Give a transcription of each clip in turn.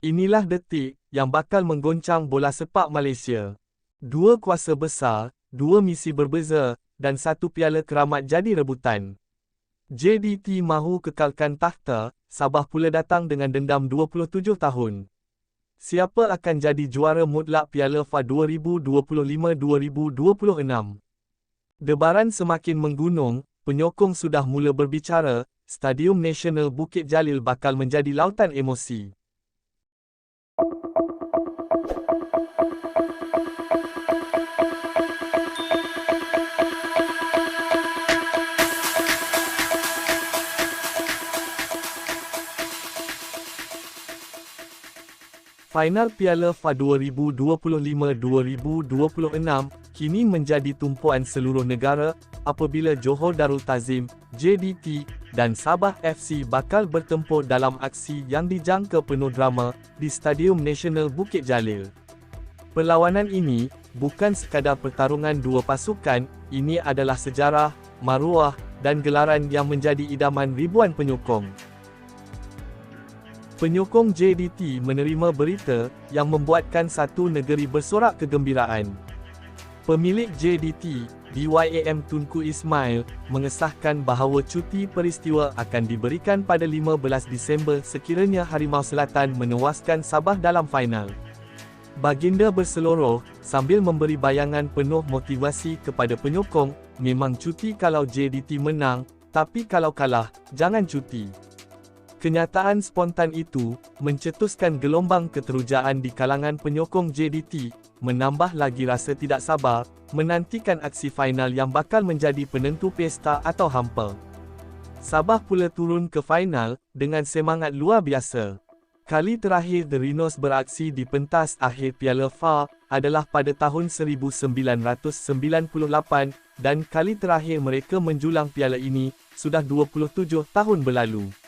Inilah detik yang bakal menggoncang bola sepak Malaysia. Dua kuasa besar, dua misi berbeza, dan satu piala keramat jadi rebutan. JDT mahu kekalkan takhta, Sabah pula datang dengan dendam 27 tahun. Siapa akan jadi juara mutlak Piala FA 2025-2026? Debaran semakin menggunung, penyokong sudah mula berbicara, Stadium Nasional Bukit Jalil bakal menjadi lautan emosi. Final Piala FA 2025-2026 kini menjadi tumpuan seluruh negara apabila Johor Darul Tazim, JDT dan Sabah FC bakal bertempur dalam aksi yang dijangka penuh drama di Stadium Nasional Bukit Jalil. Perlawanan ini bukan sekadar pertarungan dua pasukan, ini adalah sejarah, maruah dan gelaran yang menjadi idaman ribuan penyokong. Penyokong JDT menerima berita yang membuatkan satu negeri bersorak kegembiraan. Pemilik JDT, BYAM Tunku Ismail, mengesahkan bahawa cuti peristiwa akan diberikan pada 15 Disember sekiranya Harimau Selatan menewaskan Sabah dalam final. Baginda berseloroh, sambil memberi bayangan penuh motivasi kepada penyokong, memang cuti kalau JDT menang, tapi kalau kalah, jangan cuti. Kenyataan spontan itu, mencetuskan gelombang keterujaan di kalangan penyokong JDT, menambah lagi rasa tidak sabar, menantikan aksi final yang bakal menjadi penentu pesta atau hampa. Sabah pula turun ke final, dengan semangat luar biasa. Kali terakhir The Rhinos beraksi di pentas akhir Piala FA, adalah pada tahun 1998, dan kali terakhir mereka menjulang piala ini, sudah 27 tahun berlalu.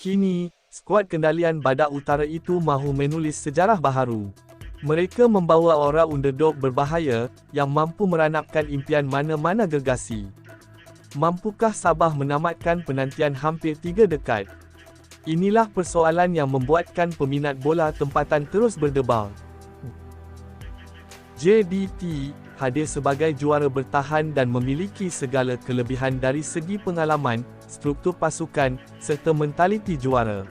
Kini, skuad kendalian Badak Utara itu mahu menulis sejarah baharu. Mereka membawa aura underdog berbahaya yang mampu meranapkan impian mana-mana gergasi. Mampukah Sabah menamatkan penantian hampir tiga dekad? Inilah persoalan yang membuatkan peminat bola tempatan terus berdebar. JDT hadir sebagai juara bertahan dan memiliki segala kelebihan dari segi pengalaman, struktur pasukan, serta mentaliti juara.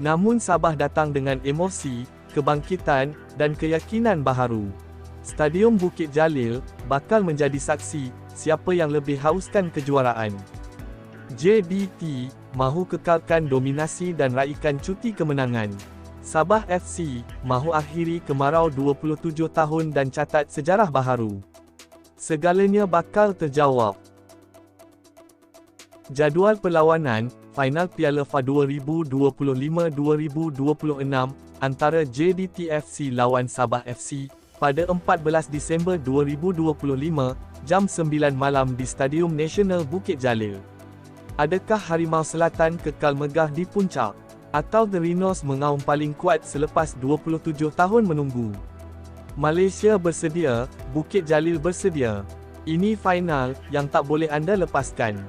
Namun Sabah datang dengan emosi, kebangkitan, dan keyakinan baharu. Stadium Bukit Jalil, bakal menjadi saksi, siapa yang lebih hauskan kejuaraan. JDT, mahu kekalkan dominasi dan raikan cuti kemenangan. Sabah FC, mahu akhiri kemarau 27 tahun dan catat sejarah baharu. Segalanya bakal terjawab. Jadual perlawanan, final Piala FA 2025-2026 antara JDTFC lawan Sabah FC pada 14 Disember 2025 jam 9 malam di Stadium Nasional Bukit Jalil. Adakah Harimau Selatan kekal megah di puncak? Atau The Rhinos mengaum paling kuat selepas 27 tahun menunggu? Malaysia bersedia, Bukit Jalil bersedia. Ini final yang tak boleh anda lepaskan.